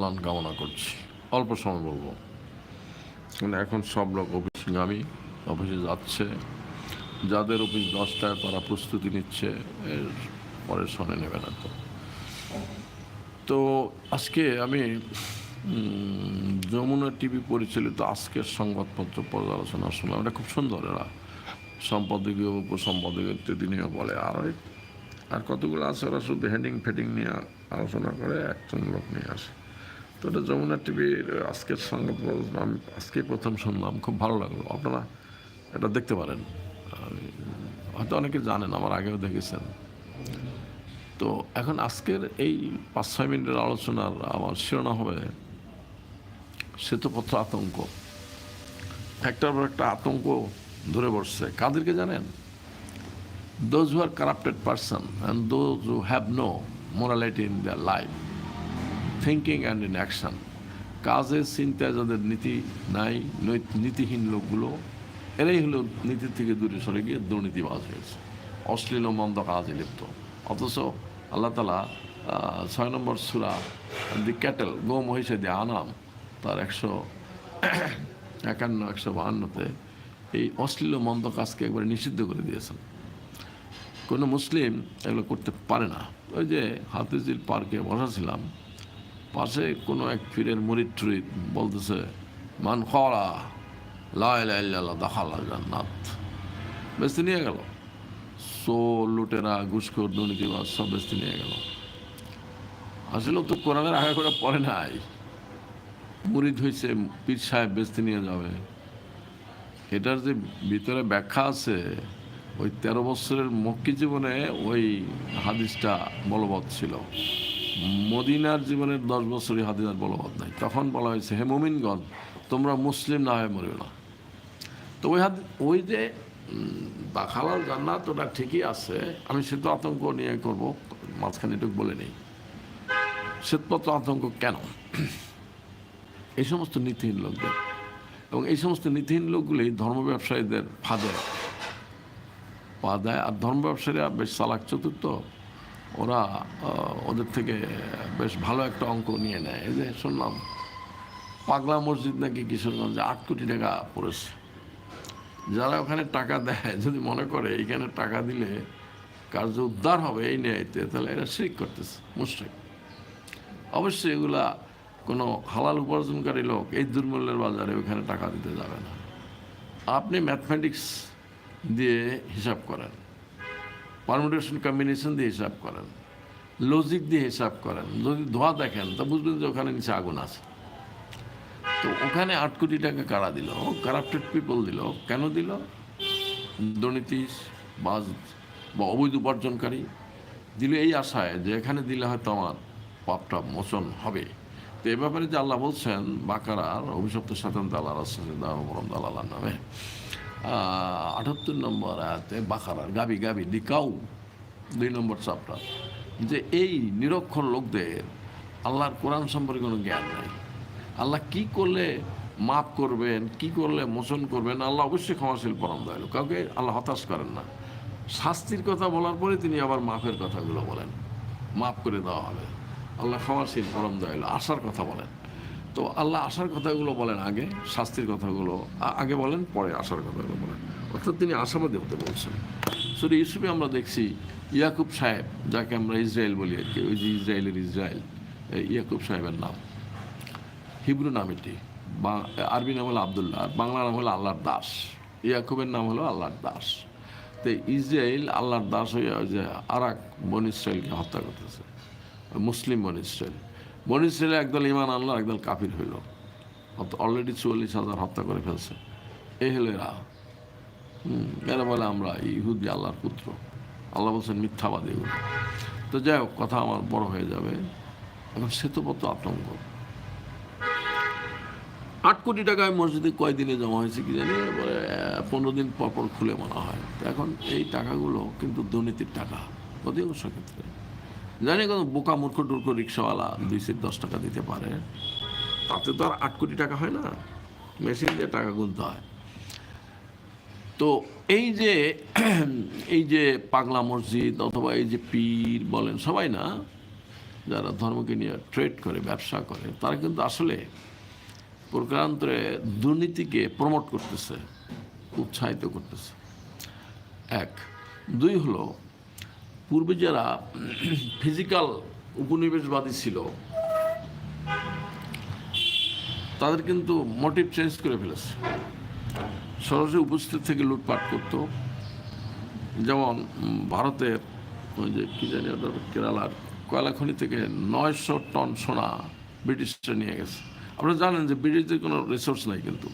কল্যাণ কামনা করছি। অল্প সময় বলব। মানে এখন সব লোক অফিসগামী অফিসে যাচ্ছে। যাদের অফিস দশটায় তারা প্রস্তুতি নিচ্ছে এর পরে শোনে নেবে না তো। তো আজকে আমি যমুনা টিভি পরিচালিত আজকের সংবাদপত্র পর্যালোচনা শুনলাম। এটা খুব সুন্দর, এরা। সম্পাদকীয় উপসম্পাদকীয় ইত্যাদিনীয় বলে। আর আর কতগুলো আছে? ওরা শুধু হেডিং ফেডিং নিয়ে আলোচনা করে, একজন লোক নিয়ে আসে। তো এটা যমুনা টিভির আজকের সংবাদ আমি আজকে প্রথম শুনলাম, খুব ভালো লাগল। আপনারা এটা দেখতে পারেন। হয়তো অনেকে জানেন, আমার আগেও দেখেছেন। তো এখন আজকের এই পাঁচ ছয় মিনিটের আলোচনার আমার শিরোনাম হবে শ্বেতপত্র আতঙ্ক। একটার পর একটা আতঙ্ক ধরে বসছে কাদেরকে জানেন? Those who are corrupted person and those who have no morality in their life thinking and in action কাজের চিন্তায় যাদের নীতি নাই নীতিহীন লোকগুলো, এরাই হলো নীতি থেকে দূরে সরে গিয়ে দুর্নীতিবাজ হয়েছে। অশ্লীল মন্দ কাজে লিপ্ত। অথচ আল্লাহ তালা ছয় নম্বর সুরা দি ক্যাটেল গো মহিষে দিয়ে আনাম, তার একশো একান্ন, একশো বাহান্নতে এই অশ্লীল মন্দ কাজকে একবারে নিষিদ্ধ করে দিয়েছেন। কোনো মুসলিম এগুলো করতে পারে না। ওই যে হাফিজিল পার্কে বসাছিলাম পাশে কোনো এক পীরের মুরিদ টুরিদ বলতেছে, মান খরা লাইল্লাহ দাখালা জান্নাত। বেশি নিয়ে গেল। সো লুটেরা, ঘুষখোর, দুর্নীতিবাজ, সব বেশি নিয়ে গেল। আসলে তো কোরআনের আগে করে পড়ে নাই। মুরিদ হয়েছে পীর সাহেব বেস্তি নিয়ে যাবে। এটার যে ভিতরে ব্যাখ্যা আছে, ওই তেরো বছরের মক্কি জীবনে ওই হাদিসটা বলবৎ ছিল। মদিনার জীবনের দশ বছরই হাদিস বলবৎ নাই। তখন বলা হয়েছে, হে মুমিনগণ, তোমরা মুসলিম না হয়ে মরিও না। তো ওই হাত ওই যে দাখালাল জান্নাত, ওটা ঠিকই আছে। আমি সেতু আতঙ্ক নিয়ে করব, মাঝখানে একটু বলে নেই। শ্বেতপত্র আতঙ্ক কেন? এই সমস্ত নীতিহীন লোকদের। এবং এই সমস্ত নীতিহীন লোকগুলি ধর্ম ব্যবসায়ীদের ফাঁদে। পা দেয় আর ধর্ম ব্যবসায়ীরা বেশ চালাক চতুর্থ। ওরা ওদের থেকে বেশ ভালো একটা অঙ্ক নিয়ে নেয়। এই যে শুনলাম, পাগলা মসজিদ নাকি কিশোরগঞ্জে আট কোটি টাকা পড়েছে। যারা ওখানে টাকা দেয়, যদি মনে করে এইখানে টাকা দিলে কার্য উদ্ধার হবে এই ন্যায়তে, তাহলে এরা শিরিক করতেছে, মুশ্রিক। অবশ্যই এগুলা কোনো হালাল উপার্জনকারী লোক এই দুর্মূল্যের বাজারে ওখানে টাকা দিতে যাবে না। আপনি ম্যাথমেটিক্স দিয়ে হিসাব করেন। পারমুটেশন কম্বিনেশন দিয়ে হিসাব করেন। লজিক দিয়ে হিসাব করেন। যদি ধোয়া দেখেন, তা বুঝবেন যে ওখানে নিচে আগুন আছে। তো ওখানে আট কোটি টাকা কারা দিল? কারাপ্টেড পিপল দিল। কেন দিল? দুর্নীতি বা অবৈধ উপার্জনকারী দিল এই আশায় যে এখানে দিলে হয়তো আমার পাপটা মোচন হবে। তো এ ব্যাপারে যে আল্লাহ বলছেন, বাকারার অভিশপ্ত সাধারণ দালাল দামরম দালালার নামে। আটাত্তর নম্বর আয়াতে বাকারার গাবি গাবি দিকাউ দুই নম্বর চাপটা যে এই নিরক্ষর লোকদের আল্লাহর কোরআন সম্পর্কে কোনো জ্ঞান নাই। আল্লাহ কি করলে মাফ করবেন, কি করলে মোচন করবেন, আল্লাহ অবশ্যই ক্ষমাশীল পরম দয়ালু কাউকে আল্লাহ হতাশ করেন না। শাস্তির কথা বলার পরে তিনি আবার মাফের কথাগুলো বলেন। মাফ করে দেওয়া হবে। আল্লাহ ক্ষমাশীল পরম দয়ালু আশার কথা বলেন। তো আল্লাহ আসার কথাগুলো বলেন আগে, শাস্তির কথাগুলো। আগে বলেন, পরে আসার কথাগুলো বলেন। অর্থাৎ তিনি আশাবাদী হতে বলছেন। শুধু ইউসুফে আমরা দেখছি, ইয়াকুব সাহেব, যাকে আমরা ইসরায়েল বলি আর কি, ওই যে ইসরায়েলের ইসরায়েল ইয়াকুব সাহেবের নাম। হিব্রু নাম এটি, বা, আরবি নাম হলো আবদুল্লাহ, আর বাংলা নাম হলো আল্লাহর দাস। ইয়াকুবের নাম হলো আল্লাহর দাস। তো ইসরায়েল আল্লাহর দাস হয়ে যে আর এক বন ইসরায়েলকে হত্যা করতেছে, মুসলিম বন ইসরায়েল। বন ইসরায়েলে একদল ইমান আল্লাহ একদল কাফির হইল। অলরেডি চুয়াল্লিশ হাজার হত্যা করে ফেলছে। এ হলো এরা। এরা বলে আমরা ইহুদি, আল্লাহর পুত্র। আল্লাহ বলছেন মিথ্যাবাদী এগুলো। তো যাই হোক, কথা আমার বড় হয়ে যাবে। এখন শ্বেতপত্র আতঙ্ক। আট কোটি টাকায় মসজিদে কয়দিনে জমা হয়েছে কি জানি? এবারে পনেরো দিন পর পর খুলে মনে হয়। তো এখন এই টাকাগুলো কিন্তু দুর্নীতির টাকা। অধিকাংশ ক্ষেত্রে। জানি কোনো বোকা মূর্খ টুর্খ রিক্সাওয়ালা দুই সেট দশ টাকা দিতে পারে। তাতে তো আর আট কোটি টাকা হয় না। মেশিন দিয়ে টাকা গুনতে হয়। তো এই যে এই যে পাগলা মসজিদ অথবা এই যে পীর বলেন সবাই না, যারা ধর্মকে নিয়ে ট্রেড করে, ব্যবসা করে, তারা কিন্তু আসলে প্রকারান্তরে দুর্নীতিকে প্রমোট করতেছে, উৎসাহিত করতেছে। এক। দুই হলো পূর্বে যারা ফিজিক্যাল উপনিবেশবাদী ছিল, তাদের কিন্তু মোটিভ চেঞ্জ করে ফেলেছে। সরাসরি উপস্থিত থেকে লুটপাট করতো। যেমন ভারতের ওই যে কী জানি ওটা, কেরালার কয়লা খনি থেকে নয়শো টন সোনা ব্রিটিশরা নিয়ে গেছে। আপনারা জানেন যে ব্রিটিশদের কোনো রিসোর্স নাই কিন্তু।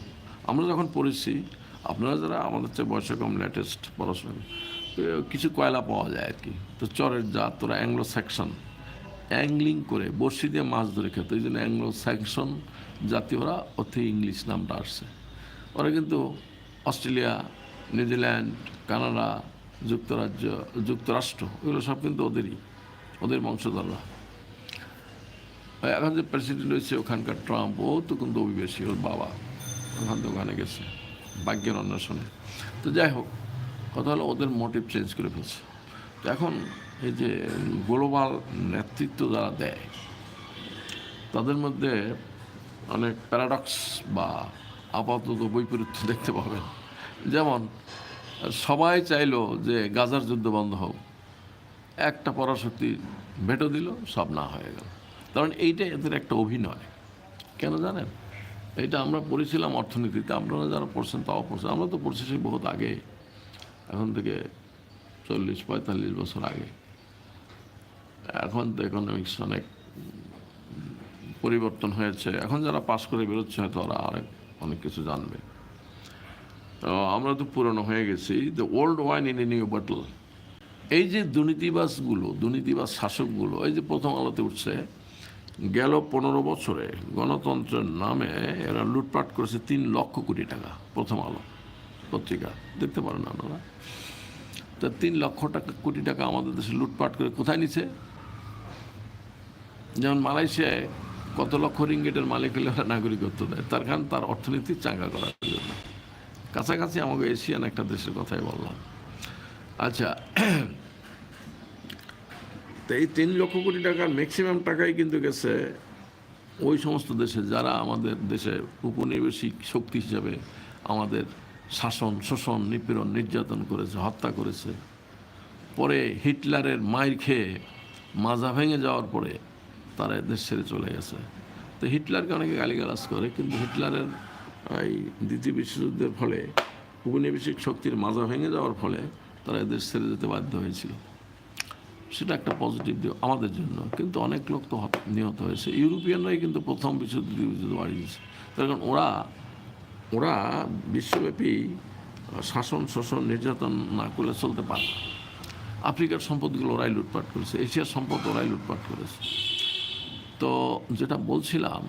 আমরা যখন পড়েছি, আপনারা যারা আমাদের চেয়ে বয়সে কম লেটেস্ট পড়াশোনা কিছু কয়লা পাওয়া যায় আর কি। তো চরের জাত তোরা অ্যাংলো সেকশন অ্যাংলিং করে বড়শি দিয়ে মাছ ধরে খেত, এই জন্য অ্যাংলো সেকশন জাতীয়রা অতি ইংলিশ নামটা আসছে। ওরা কিন্তু অস্ট্রেলিয়া, নিউজিল্যান্ড, কানাডা, যুক্তরাজ্য, যুক্তরাষ্ট্র, এগুলো সব কিন্তু ওদেরই, ওদের বংশধররা। এখন যে প্রেসিডেন্ট হয়েছে ওখানকার ট্রাম্প ও তো কিন্তু অভিবাসী, ওর বাবা। ওখান থেকে ওখানে গেছে, ভাগ্যের অন্বেষণে। তো যাই হোক কথা হলো ওদের মোটিভ চেঞ্জ করে ফেলছে। তো এখন এই যে গ্লোবাল নেতৃত্ব যারা দেয়, তাদের মধ্যে অনেক প্যারাডক্স বা আপাতত বৈপরীত্য দেখতে পাবেন। যেমন, সবাই চাইলো যে গাজার যুদ্ধ বন্ধ হোক। একটা পরাশক্তি ভেটো দিল, সব না হয়ে গেল। কারণ এইটা এদের একটা অভিনয়। কেন জানেন? এটা আমরা পড়েছিলাম অর্থনীতিতে, আপনারা যারা পড়ছেন তাও পড়ছেন, আমরা তো পড়ছি সেই বহুত আগে। এখন থেকে চল্লিশ পঁয়তাল্লিশ বছর আগে। এখন তো ইকোনমিক্স অনেক পরিবর্তন হয়েছে। এখন যারা পাশ করে বেরোচ্ছে, হয়তো ওরা আরেক অনেক কিছু জানবে। তো আমরা তো পুরনো হয়ে গেছি। The old wine in a new bottle এই যে দুর্নীতিবাসগুলো দুর্নীতিবাস শাসকগুলো, এই যে প্রথম আলোতে উঠছে, গেল পনেরো বছরে গণতন্ত্রের নামে এরা লুটপাট করেছে তিন লক্ষ কোটি টাকা প্রথম আলো। পত্রিকা, দেখতে পারেন আপনারা। তা তিন লক্ষ টাকা, কোটি টাকা আমাদের দেশে লুটপাট করে কোথায় নিছে? যেমন মালয়েশিয়ায় কত লক্ষ রিঙ্গেটের মালিক হলে ওরা নাগরিকত্ব দেয়, তার কারণ তার অর্থনীতি চাঙ্গা করার জন্য। কাছাকাছি আমাকে এশিয়ান একটা দেশের কথাই বললাম। আচ্ছা তো এই তিন লক্ষ কোটি টাকার ম্যাক্সিমাম টাকাই কিন্তু গেছে ওই সমস্ত দেশে, যারা আমাদের দেশে উপনিবেশিক শক্তি হিসাবে আমাদের শাসন, শোষণ, নিপীড়ন, নির্যাতন করেছে, হত্যা করেছে। পরে হিটলারের মায়ের খেয়ে মাজা ভেঙে যাওয়ার পরে তারা দেশ ছেড়ে চলে গেছে। তো হিটলারকে অনেকে গালিগালাজ করে, কিন্তু হিটলারের, এই দ্বিতীয় বিশ্বযুদ্ধের ফলে, উপনিবেশিক শক্তির মাজা ভেঙে যাওয়ার ফলে তারা এদেশ ছেড়ে যেতে বাধ্য হয়েছিল। সেটা একটা পজিটিভ দিক আমাদের জন্য, কিন্তু অনেক লোক তো নিহত হয়েছে। ইউরোপিয়ানরাই কিন্তু প্রথম বিশ্বযুদ্ধ বাড়িয়েছে তার কারণ ওরা ওরা বিশ্বব্যাপী শাসন, শোষণ, নির্যাতন না করলে চলতে পারে আফ্রিকার সম্পদগুলো ওরাই লুটপাট করেছে, এশিয়ার সম্পদ ওরাই লুটপাট করেছে। তো যেটা বলছিলাম,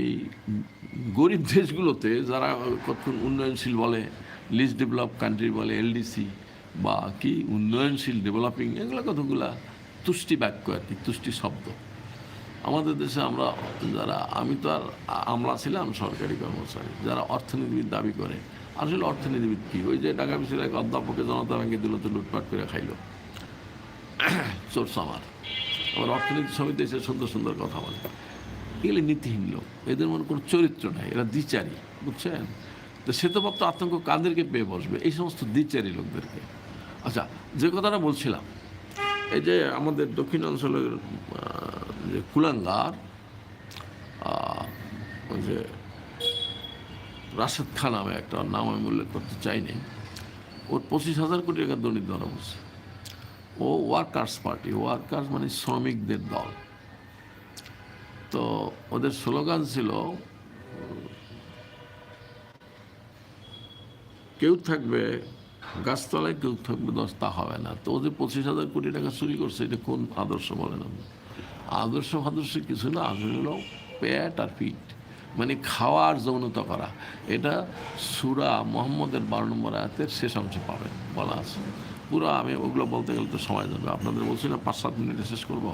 এই গরিব দেশগুলোতে যারা কতক্ষণ উন্নয়নশীল বলে লিস্ট ডেভেলপ কান্ট্রি বলে এলডিসি বা কি উন্নয়নশীল ডেভেলপিং এগুলো কতগুলা তুষ্টি বাক্য আর কি, তুষ্টি শব্দ। আমাদের দেশে আমরা যারা, আমি তো আর আমলা ছিলাম সরকারি কর্মচারী, যারা অর্থনীতিবিদ দাবি করে। আসলে অর্থনীতিবিদ কি? ওই যে ঢাকা বিশ্ববিদ্যালয় এক অধ্যাপকে জনতা ব্যাংকে দিল, তো লুটপাট করে খাইলো। চোর সামার আবার অর্থনীতি সমিতি এসে সুন্দর সুন্দর কথা বলে। এগুলি নীতিহীন লোক। এদের মনে কোনো চরিত্র নাই। এরা দ্বিচারী, বুঝছেন? তো সে শ্বেতপ্রাপ্ত আতঙ্ক কাদেরকে পেয়ে বসবে? এই সমস্ত দ্বিচারী লোকদেরকে। আচ্ছা যে কথাটা বলছিলাম, এই যে আমাদের দক্ষিণ অঞ্চলের যে কুলাঙ্গার ওই যে রাশেদ খান নামে একটা নাম আমি উল্লেখ করতে চাইনি। ওর পঁচিশ হাজার কোটি টাকা দলিত ধরা পড়ছে। ও ওয়ার্কার্স পার্টি ওয়ার্কার্স মানে শ্রমিকদের দল। তো ওদের স্লোগান ছিল, কেউ থাকবে, গাছতলায় কেউ থাকবে, দশটা হবে না। তো ওদের পঁচিশ হাজার কোটি টাকা চুরি করছে, এটা কোন আদর্শ বলেন আপনি? আদর্শ ফাদর্শ কিছু না আসলে হলো প্যাট আর পিঠ। মানে খাওয়ার যৌনতা করা। এটা সুরা মোহাম্মদের বারো নম্বর আয়াতের শেষ অংশে পাবেন, বলা আছে। পুরো আমি ওগুলো বলতে গেলে তো সময় যাবে আপনাদের বলছি না, পাঁচ সাত মিনিটে শেষ করব।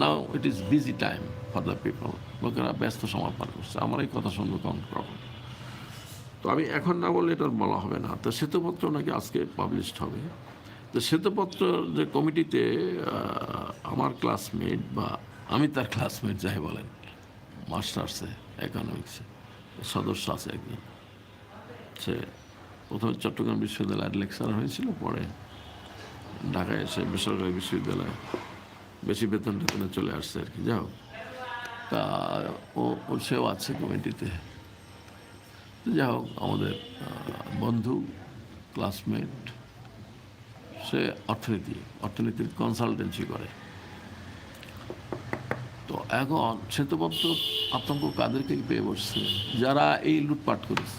Now it is busy time for the people লোকেরা ব্যস্ত সময় পার করছে। আমার এই কথা শুনব কম কখন তো আমি এখন না বললে এটা বলা হবে না। তো শ্বেতপত্র নাকি আজকে পাবলিশড হবে। তো শ্বেতপত্র যে কমিটিতে আমার ক্লাসমেট বা আমি তার ক্লাসমেট যাই বলেন মাস্টার্সে ইকোনমিক্সে সদস্য আছে একজন। সে প্রথমে চট্টগ্রাম বিশ্ববিদ্যালয়ের লেকচার হয়েছিল, পরে ঢাকায় এসে বেসরকারি বিশ্ববিদ্যালয়ে বেশি বেতন টেতনে চলে আসছে আর কি, যাই হোক। তা ও সেও আছে কমিটিতে। যাই হোক, আমাদের বন্ধু ক্লাসমেট সে অর্থনীতি, অর্থনীতির কনসালটেন্সি করে। এখন শ্বেতপত্র আতঙ্ক কাদেরকে পেয়ে বসছে? যারা এই লুটপাট করেছে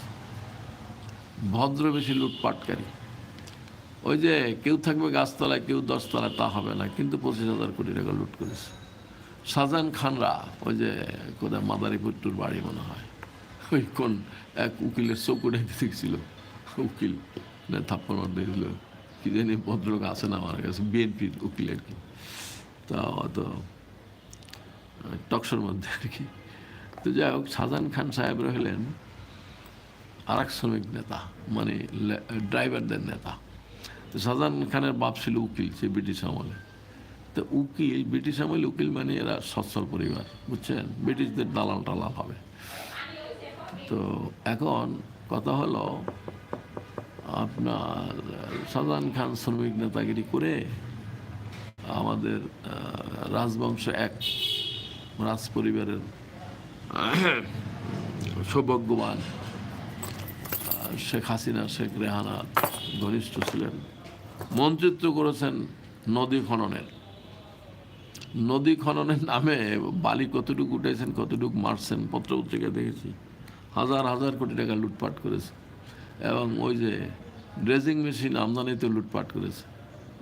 ভদ্র বেশি লুটপাটকারী। ওই যে কেউ থাকবে গাছতলায়, কেউ দশতলায়, তা হবে না, কিন্তু পঁচিশ হাজার কোটি টাকা লুট করেছে। শাহজাহান খানরা, ওই যে কোথায় মাদারীপুরটুর বাড়ি মনে হয়, ওই কোন এক উকিলের চৌকুটে দেখছিল। উকিল, না থাপ্পড় মার দিয়েছিল কি জানি ভদ্রলোক আছে না আমার কাছে, বিএনপির উকিল আর কি। তা অত টকশোর মধ্যে আর কি। তো যাই হোক শাহজাহান খান সাহেবরা হলেন আর এক শ্রমিক নেতা মানে ড্রাইভারদের নেতা। তো শাহজাহান খানের বাপ ছিল উকিল, সে ব্রিটিশ আমলে। তো উকিল, ব্রিটিশ আমলে উকিল মানে এরা সচ্ছল পরিবার, বুঝছেন? ব্রিটিশদের দালাল টালাল হবে। তো এখন কথা হলো, আপনার শাহজাহান খান শ্রমিক নেতাগিরি করে আমাদের রাজবংশ এক রাজ পরিবারের সৌভাগ্যবান শেখ হাসিনা, শেখ রেহানা ঘনিষ্ঠ ছিলেন। মন্ত্রিত্ব করেছেন নদী খননের। নদী খননের নামে বালি কতটুকু উঠেছেন কতটুকু মারছেন পত্র পত্রিকা দেখেছি। হাজার হাজার কোটি টাকা লুটপাট করেছে। এবং ওই যে ড্রেজিং মেশিন আমদানিতে লুটপাট করেছে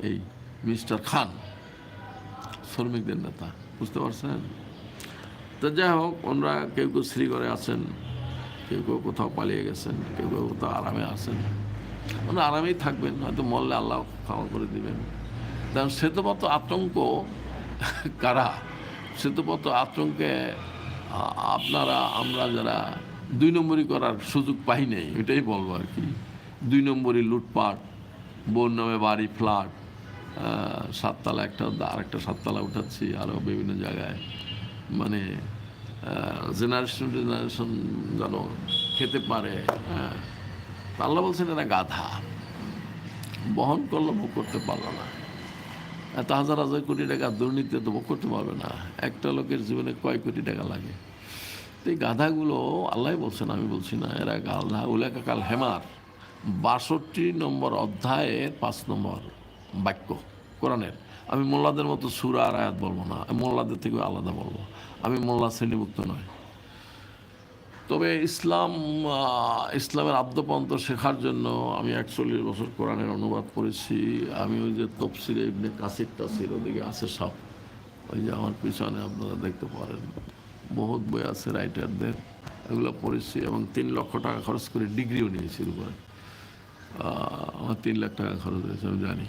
এই মিস্টার খান, শ্রমিকদের নেতা। বুঝতে পারছেন? তো যাই হোক, ওনারা কেউ কেউ শ্রীগড়ে আছেন, কেউ কেউ কোথাও পালিয়ে গেছেন, কেউ কেউ কোথাও আরামে আছেন। ওনারা আরামেই থাকবেন, হয়তো মরলে আল্লাহ ক্ষমা করে দিবেন। কারণ শ্বেতপথ আতঙ্ক কারা? শ্বেতপথ আতঙ্কে আপনারা, আমরা যারা দুই নম্বরই করার সুযোগ পাই নাই, এটাই বলব আর কি। দুই নম্বরই লুটপাট, বোন নামে বাড়ি, ফ্ল্যাট সাততলা একটা, আরেকটা সাততলা উঠাচ্ছি আরও বিভিন্ন জায়গায়। মানে জেনারেশন জেনারেশন যেন খেতে পারে হ্যাঁ। আল্লাহ বলছেন এরা গাধা। বহন করল ভোগ করতে পারল না। এত হাজার হাজার কোটি টাকা দুর্নীতি তো ভোগ করতে পারবে না। একটা লোকের জীবনে কয় কোটি টাকা লাগে? তো এই গাধাগুলো আল্লাহ বলছেন, আমি বলছি না, এরা গাধা। উলেকা কাল হেমার, বাষট্টি নম্বর অধ্যায়ের পাঁচ নম্বর বাক্য, কোরআনের। আমি মোল্লাদের মতো সুরা আর আয়াত বলব না, মোল্লাদের থেকে আলাদা বলব। আমি মোল্লা শ্রেণীভুক্ত নয়। তবে ইসলাম ইসলামের আদ্যপন্ত শেখার জন্য আমি একচল্লিশ বছর কোরআনের অনুবাদ করেছি। আমি ওই যে তফসিরে ইবনে কাসির টাসির ওদিকে আছে সব। ওই যে আমার পিছনে আপনারা দেখতে পারেন। বহুত বই আছে রাইটারদের। এগুলো পড়েছি এবং তিন লক্ষ টাকা খরচ করে ডিগ্রিও নিয়েছি উপরে। আমার তিন লাখ টাকা খরচ হয়েছে, আমি জানি।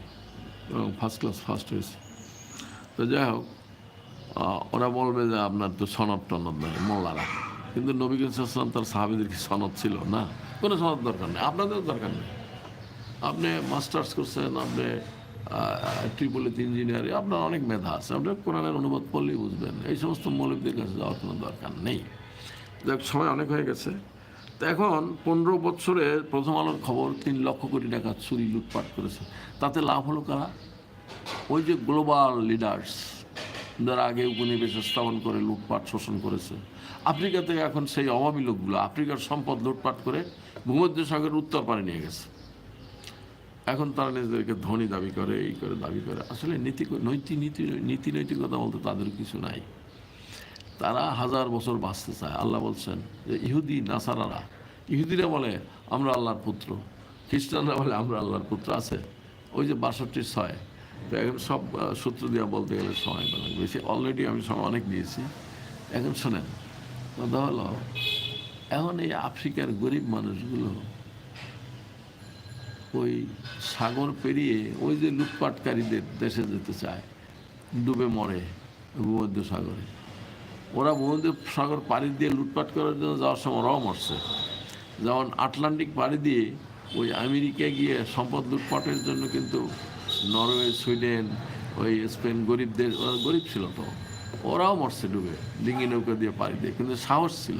এবং ফার্স্ট ক্লাস ফার্স্ট হয়েছে তো যাই হোক ওরা বলবে যে আপনার তো সনদ টনদ নেই মোল্লারা কিন্তু নবী ইসলাম তার সাহাবিদের কি সনদ ছিল? না, কোনো সনদ দরকার নেই আপনাদের দরকার নেই। আপনি মাস্টার্স করছেন, আপনি ট্রিপলিতে ইঞ্জিনিয়ারিং আপনার অনেক মেধা আছে। আপনি কোরআনের অনুবাদ পড়লেই বুঝবেন। এই সমস্ত মৌলিকদের কাছে যাওয়ার কোনো দরকার নেই। দেখ সময় অনেক হয়ে গেছে। তো এখন পনেরো বছরের প্রথম আলোর খবর তিন লক্ষ কোটি টাকা চুরি লুটপাট করেছে। তাতে লাভ হলো কারা? ওই যে গ্লোবাল লিডার্স, যারা আগে উপনিবেশ স্থাপন করে, লুটপাট, শোষণ করেছে। আফ্রিকাতে এখন সেই অভাবী লোকগুলো, আফ্রিকার সম্পদ লুটপাট করে ভূমধ্য সাগরের উত্তর পারে নিয়ে গেছে। এখন তারা নিজেদেরকে ধনী দাবি করে, এই করে দাবি করে। আসলে নীতি, নৈতিক নীতি নীতি নৈতিকতা বলতে তাদের কিছু নাই। তারা হাজার বছর বাঁচতে চায়। আল্লাহ বলছেন যে ইহুদি, নাসারারা, ইহুদিরা বলে, আমরা আল্লাহর পুত্র। খ্রিস্টানরা বলে, আমরা আল্লাহর পুত্র আছে। ওই যে বাষট্টি ছয়। তো এখন সব সূত্র দিয়ে বলতে গেলে সময় লাগবে বেশি। অলরেডি আমি সময় অনেক নিয়েছি এখন শোনেন, কথা হলো, এখন এই আফ্রিকার গরিব মানুষগুলো ওই সাগর পেরিয়ে ওই যে লুটপাটকারীদের দেশে যেতে চায়, ডুবে মরে ভূমধ্য সাগরে ওরা ভূমধ্য সাগর পাড়ি দিয়ে লুটপাট করার জন্য যাওয়ার সময় ওরাও মরছে। যেমন আটলান্টিক পাড়ি দিয়ে ওই আমেরিকা গিয়ে সম্পদ লুটপাটের জন্য কিন্তু নরওয়ে, সুইডেন, ওই স্পেন গরিব দেশ ওরা গরিব ছিল তো। ওরাও মরছে ডুবে ডিঙ্গি নৌকা দিয়ে পাড়ি দিয়ে, কিন্তু সাহস ছিল।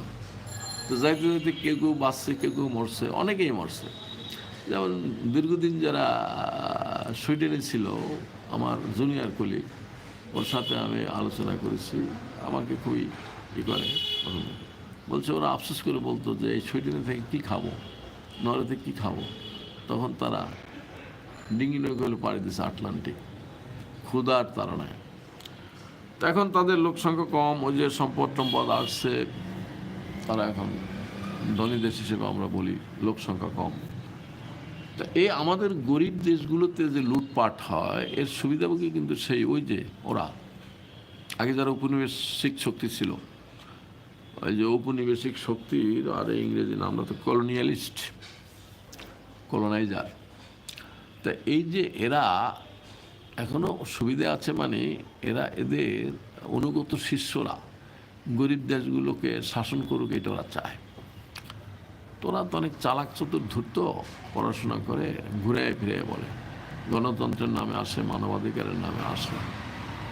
তো যাইতে যাইতে কেউ কেউ বাঁচছে, কেউ কেউ মরছে, অনেকেই মরছে। যেমন দীর্ঘদিন যারা সুইডেনে ছিল, আমার জুনিয়র কলিগ, ওর সাথে আমি আলোচনা করেছি। আমাকে খুবই ই করে। বলছে, ওরা আফসোস করে বলতো যে, এই সুইডেনে থেকে কী খাব? নরে থেকে কী খাব? তখন তারা ডিঙ্গি নৌকাগুলো পাড়ি দিয়েছে আটলান্টিক। ক্ষুধার তাড়নায়। তো এখন তাদের লোক সংখ্যা কম, ওই যে সম্পদ টম্পদ আসছে। তারা এখন ধনী দেশ হিসেবে আমরা বলি লোক সংখ্যা কম। তা এই আমাদের গরিব দেশগুলোতে যে লুটপাট হয়, এর সুবিধাভোগী কিন্তু সেই ওই যে ওরা। আগে যারা উপনিবেশিক শক্তি ছিল ওই যে ঔপনিবেশিক শক্তির আর ইংরেজি নামটা তো কলোনিয়ালিস্ট, কলোনাইজার। তা এই যে এরা এখনও সুবিধা আছে মানে এরা এদের অনুগত শিষ্যরা, গরিব দেশগুলোকে শাসন করুক এটা ওরা চায়। তোরা তো অনেক চালাক, চতুর, ধূর্ত, পড়াশোনা করে ঘুরে ফিরে বলে, গণতন্ত্রের নামে আসে, মানবাধিকারের নামে আসে।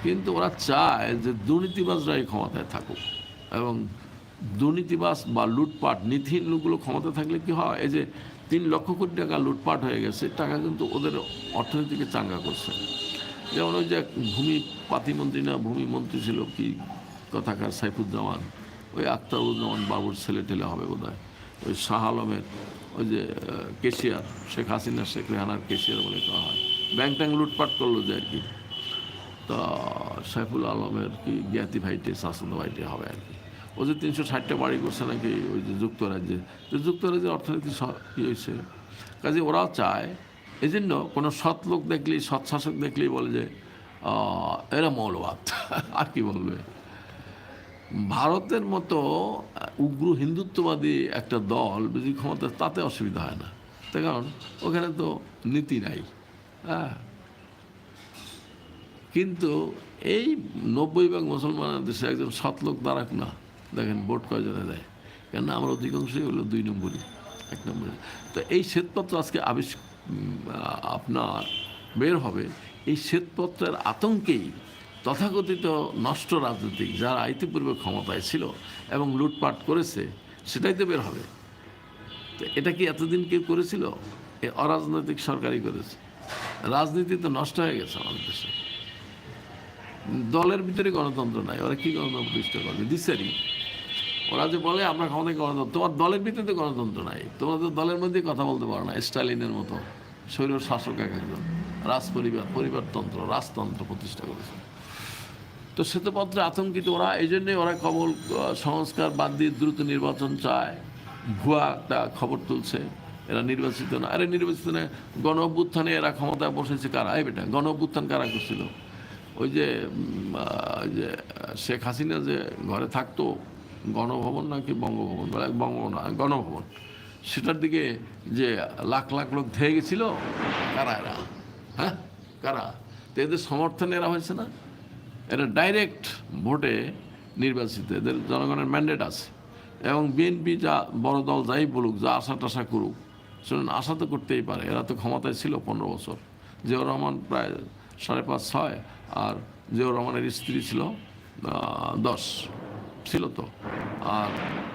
কিন্তু ওরা চায় যে দুর্নীতিবাজরাই ক্ষমতায় থাকুক। এবং দুর্নীতিবাজ বা লুটপাট নীতিহীন লোকগুলো ক্ষমতায় থাকলে কি হয়? এই যে তিন লক্ষ কোটি টাকা লুটপাট হয়ে গেছে, টাকা কিন্তু ওদের অর্থনীতিকে চাঙ্গা করছে। যেমন ওই যে ভূমি পাতিমন্ত্রী না ভূমি মন্ত্রী ছিল কি কথাকার সাইফুজ্জামান? ওই আখতারুজ্জামান বাবুর ছেলে টেলে হবে বোধ ওই শাহ আলমের, ওই যে কেশিয়ার, শেখ হাসিনা, শেখ রেহানার কেশিয়ার বলে করা হয়। ব্যাংক ট্যাঙ্ক লুটপাট করল যে আর কি। তা সাইফুল আলমের কি জ্ঞাতি ভাইটে, শাসন ভাইটে হবে আর কি। ও যে তিনশো ষাটটা বাড়ি করছে নাকি ওই যে যুক্তরাজ্যে, তো যুক্তরাজ্যের অর্থনীতি কি হয়েছে? কাজে ওরাও চায় এই জন্য কোনো সৎ লোক দেখলেই, সৎ শাসক দেখলেই বলে যে এরা মৌলবাদ। আর কি বলবে? ভারতের মতো উগ্র হিন্দুত্ববাদী একটা দল যদি ক্ষমতা, তাতে অসুবিধা হয় না। তার কারণ, ওখানে তো নীতি নাই। হ্যাঁ? কিন্তু এই নব্বই ভাগ মুসলমানের দেশে একজন সৎ লোক দাঁড়াক না। দেখেন ভোট কয়জনে দেয়? কেন আমার অধিকাংশই হলো দুই নম্বরই, এক নম্বরে তো এই শ্বেতপত্র আজকে আবিষ আপনার বের হবে। এই শ্বেতপত্রের আতঙ্কেই তথাকথিত নষ্ট রাজনীতিক যারা ইতিপূর্বে ক্ষমতায় ছিল এবং লুটপাট করেছে, সেটাই তো বের হবে। তো এটা কি এতদিন কেউ করেছিল? এ অরাজনৈতিক সরকারই করেছে। রাজনীতি তো নষ্ট হয়ে গেছে আমাদের দেশে। দলের ভিতরে গণতন্ত্র নাই, ওরা কি গণতন্ত্র প্রতিষ্ঠা করবে? দিশারি ওরা যে বলে, আমরা ক্ষমতায় গণতন্ত্র, তোমার দলের ভিতরে গণতন্ত্র নাই। তোমরা তো দলের মধ্যে কথা বলতে পারো না, স্টালিনের মতো। শৈর শাসক এক একজন। রাজ পরিবার পরিবারতন্ত্র, রাজতন্ত্র প্রতিষ্ঠা করেছে। তো শ্বেতপত্রে আতঙ্কিত ওরা এই জন্যই ওরা কবল সংস্কার বাদ দিয়ে দ্রুত নির্বাচন চায়। ভুয়া একটা খবর তুলছে, এরা নির্বাচিত না। আরে নির্বাচিত না গণ অভ্যুত্থানে এরা ক্ষমতায় বসেছে কারা? এই বেটা গণ অভ্যুত্থান কারা করছিল? ওই যে যে, শেখ হাসিনা যে ঘরে থাকতো, গণভবন নাকি বঙ্গভবন? বলে, বঙ্গভবন গণভবন। সেটার দিকে যে লাখ লাখ লোক ধেয়ে গেছিল, কারা এরা? হ্যাঁ? কারা? তো এদের সমর্থনে এরা হয়েছে না? এরা ডাইরেক্ট ভোটে নির্বাচিত, এদের জনগণের ম্যান্ডেট আছে। এবং বিএনপি যা বড় দল যাই বলুক, যা আশা টাশা করুক, শুনুন, আশা তো করতেই পারে। এরা তো ক্ষমতায় ছিল পনেরো বছর। জিয়াউর রহমান প্রায় সাড়ে পাঁচ, ছয় আর জিয়াউর রহমানের স্ত্রী ছিল দশ, ছিল তো। আর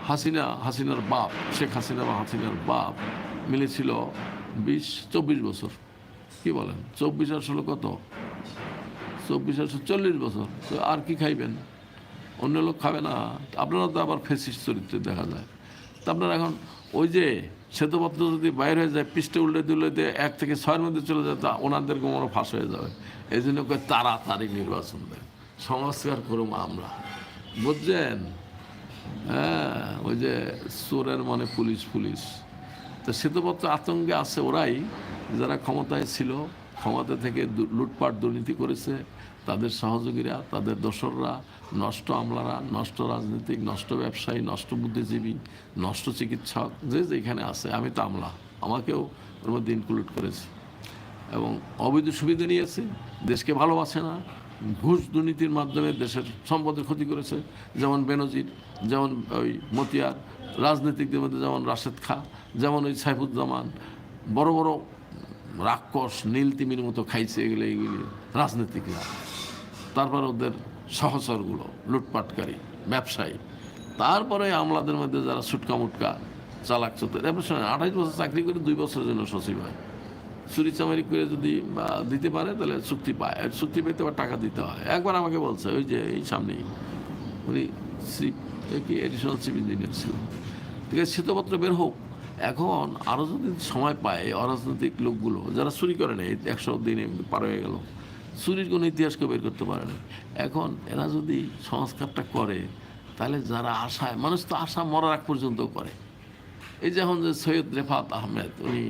হাসিনা, হাসিনার বাপ, শেখ হাসিনা বা হাসিনার বাপ মিলেছিল বিশ, চব্বিশ বছর। কি বলেন? চব্বিশ আর ষোলো কত? চব্বিশ একশো চল্লিশ বছর। তো আর কি খাইবেন? অন্য লোক খাবে না। আপনারা তো আবার ফেসিস চরিত্রে দেখা যায়। তা আপনার এখন ওই যে শ্বেতপত্র যদি বাইরে হয়ে যায় পৃষ্ঠে উল্টে দিলে এক থেকে ছয়ের মধ্যে চলে যায়, তা ওনাদের কোমরও ফাঁস হয়ে যাবে। এই জন্য তাড়াতাড়ি নির্বাচন দেয় সংস্কার করুম আমরা। বুঝছেন? হ্যাঁ ওই যে চোরের মানে পুলিশ পুলিশ। তো শ্বেতপত্র আতঙ্কে আছে ওরাই, যারা ক্ষমতায় ছিল, ক্ষমতা থেকে লুটপাট, দুর্নীতি করেছে। তাদের সহযোগীরা, তাদের দোসররা, নষ্ট আমলারা, নষ্ট রাজনীতিক, নষ্ট ব্যবসায়ী, নষ্ট বুদ্ধিজীবী, নষ্ট চিকিৎসক, যে যেখানে আছে, আমি তো আমলা। আমাকেও ওর মধ্যে ইনক্লুড করেছে। এবং অবৈধ সুবিধা নিয়েছে, দেশকে ভালোবাসে না, ঘুষ দুর্নীতির মাধ্যমে দেশের সম্পদের ক্ষতি করেছে। যেমন বেনজির, যেমন ওই মতিয়ার, রাজনীতিকদের মধ্যে যেমন রাশেদ খা, যেমন ওই সাইফুজ্জামান, বড় বড় রাক্ষস নীল তিমির মতো খাইছে এগুলো, এগুলি। রাজনীতিকরা তারপর ওদের সহচরগুলো, লুটপাটকারী, ব্যবসায়ী। তারপরে আমলাদের মধ্যে যারা সুটকা মুটকা চালাক চতুর এবার শোনেন আঠাইশ বছর চাকরি করে দুই বছরের জন্য সচিব হয়। চুরি চামারি করে যদি দিতে পারে, তাহলে চুক্তি পায়। চুক্তি পেতে আবার টাকা দিতে হয়। একবার আমাকে বলছে, ওই যে এই সামনেই, উনি চিফ কি এডিশনাল চিফ ইঞ্জিনিয়ার ছিল। ঠিক আছে, শ্বেতপত্র বের হোক। এখন আরও যদি সময় পায় অরাজনৈতিক লোকগুলো, যারা চুরি করে নেই, একশো দিনে পার হয়ে গেল, চুরির কোনো ইতিহাসকে বের করতে পারে না এখন এরা যদি সংস্কারটা করে, তাহলে যারা আশায়, মানুষ তো আশা মরার আগ পর্যন্ত করে। এই যে এখন যে সৈয়দ রেফাত আহমেদ, উনি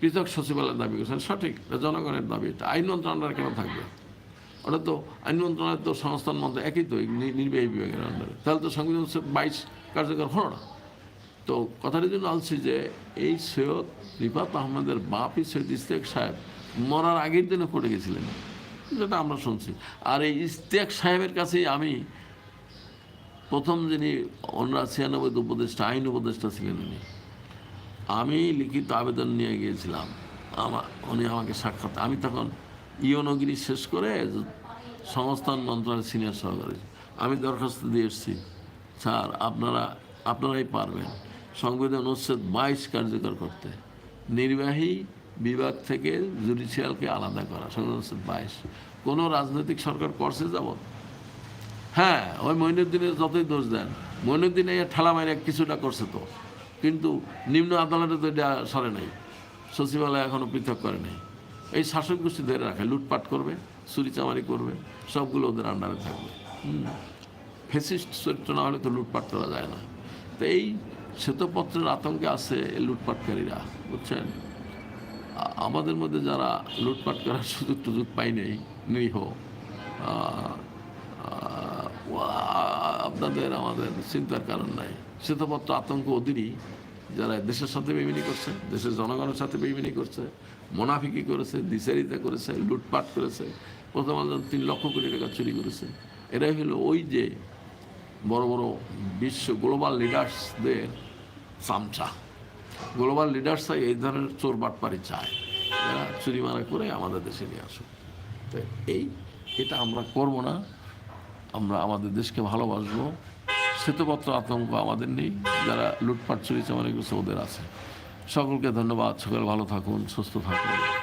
পৃথক সচিবালয়ের দাবি করছেন, সঠিক জনগণের দাবি, এটা আইন মন্ত্রণালয়ের কেন থাকবে? ওটা তো আইন মন্ত্রণালয়ের তো সংস্থান মন্ত্র একই তো নির্বাহী বিভাগের আন্ডারে তাহলে তো সংবিধান বাইশ কার্যকর হলো না। তো কথাটি জন্য আলছি যে এই সৈয়দ রিফাত আহমেদের বাপি সৈয়দ ইস্তেক সাহেব মরার আগের দিনে পড়ে গেছিলেন। যেটা আমরা শুনছি। আর এই ইস্তেক সাহেবের কাছেই আমি প্রথম যিনি ওনারা ছিয়ানব্বই উপদেষ্টা, আইন উপদেষ্টা ছিলেন উনি। আমি লিখিত আবেদন নিয়ে গিয়েছিলাম। আমার, উনি আমাকে সাক্ষাৎ, আমি তখন ইয়নগিরি শেষ করে সংস্থান মন্ত্রণালয়ের সিনিয়র সহকারী। আমি দরখাস্ত দিয়ে এসেছি। স্যার, আপনারা, আপনারাই পারবেন। সংবিধান অনুচ্ছেদ বাইশ কার্যকর করতে। নির্বাহী বিভাগ থেকে জুডিশিয়ালকে আলাদা করা, সংবিধান অনুচ্ছেদ বাইশ। কোনো রাজনৈতিক সরকার করছে যাবত হ্যাঁ ওই মইনুদ্দিনের যতই দোষ দেন, মইনুদ্দিন এই ঠেলা মাইরে কিছুটা করছে তো। কিন্তু নিম্ন আদালতে তো এটা সরে নাই, সচিবালয় এখনও পৃথক করে নাই। এই শাসক গোষ্ঠী ধরে রাখে, লুটপাট করবে, চুরিচামারি করবে, সবগুলো ওদের আন্ডারে থাকবে। ফেসিস্ট চরিত্র না হলে তো লুটপাট করা যায় না। তো এই শ্বেতপত্রের আতঙ্কে আছে লুটপাটকারীরা, বুঝছেন? আমাদের মধ্যে যারা লুটপাট করার সুযোগ টুযোগ পাই নেই, নিরীহ আপনাদের আমাদের চিন্তার কারণ নাই। শ্বেতপত্র আতঙ্ক ওদেরই যারা দেশের সাথে বেমিনি করছে, দেশের জনগণের সাথে বেমিনি করছে, মোনাফিকি করেছে, দিশারিতা করেছে, লুটপাট করেছে, প্রথম তিন লক্ষ কোটি টাকা চুরি করেছে। এরাই হলো ওই যে বড় বড় বিশ্ব গ্লোবাল লিডার্সদের চামচা। গ্লোবাল লিডার্সরাই এই ধরনের চোর বাটপারি চায়। এরা চুরি মারা করে আমাদের দেশে নিয়ে আসুক। তো এই, এটা আমরা করব না। আমরা আমাদের দেশকে ভালোবাসবো। শ্বেতপত্র আতঙ্ক আমাদের নেই। যারা লুটপাট চুরি চামারি করছে ওদের আছে। সকলকে ধন্যবাদ। সকল ভালো থাকুন, সুস্থ থাকুন।